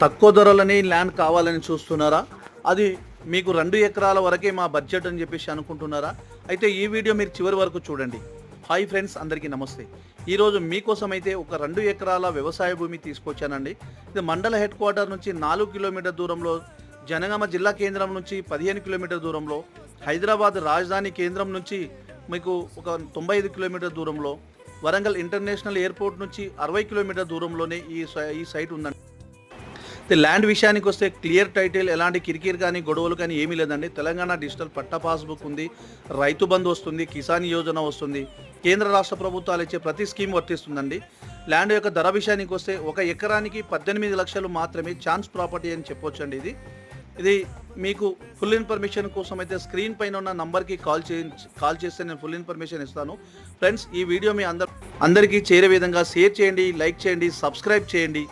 తక్కువ ధరలని ల్యాండ్ కావాలని చూస్తున్నారా? అది మీకు రెండు ఎకరాల వరకే మా బడ్జెట్ అని చెప్పేసి అనుకుంటున్నారా? అయితే ఈ వీడియో మీరు చివరి వరకు చూడండి. హాయ్ ఫ్రెండ్స్ అందరికీ నమస్తే. ఈరోజు మీకోసం అయితే ఒక రెండు ఎకరాల వ్యవసాయ భూమి తీసుకొచ్చానండి. ఇది మండల హెడ్ క్వార్టర్ నుంచి నాలుగు కిలోమీటర్ దూరంలో జనగామ జిల్లా కేంద్రం నుంచి పదిహేను కిలోమీటర్ దూరంలో హైదరాబాద్ రాజధాని కేంద్రం నుంచి మీకు ఒక తొంభై ఐదు కిలోమీటర్ దూరంలో వరంగల్ ఇంటర్నేషనల్ ఎయిర్పోర్ట్ నుంచి అరవై కిలోమీటర్ దూరంలోనే ఈ సై- ఈ సైట్ ఉందండి. ల్యాండ్ విషయానికి వస్తే క్లియర్ టైటిల్ ఎలాంటి కిరికిరి కానీ గొడవలు కానీ ఏమీ లేదండి. తెలంగాణ డిజిటల్ పట్టా పాస్బుక్ ఉంది రైతు బంధు వస్తుంది కిసాన్ యోజన వస్తుంది. కేంద్ర రాష్ట్ర ప్రభుత్వాలు ఇచ్చే ప్రతి స్కీమ్ వర్తిస్తుందండి. ల్యాండ్ యొక్క ధర విషయానికి వస్తే ఒక ఎకరానికి పద్దెనిమిది లక్షలు మాత్రమే ఛాన్స్ ప్రాపర్టీ అని చెప్పొచ్చండి ఇది. ఇది మీకు ఫుల్ ఇన్ఫర్మేషన్ కోసం అయితే స్క్రీన్ పైన ఉన్న నంబర్కి కాల్ చే కాల్ చేస్తే నేను ఫుల్ ఇన్ఫర్మేషన్ ఇస్తాను. ఫ్రెండ్స్ ఈ వీడియో మీ అందరు అందరికీ చేరే విధంగా షేర్ చేయండి లైక్ చేయండి సబ్స్క్రైబ్ చేయండి.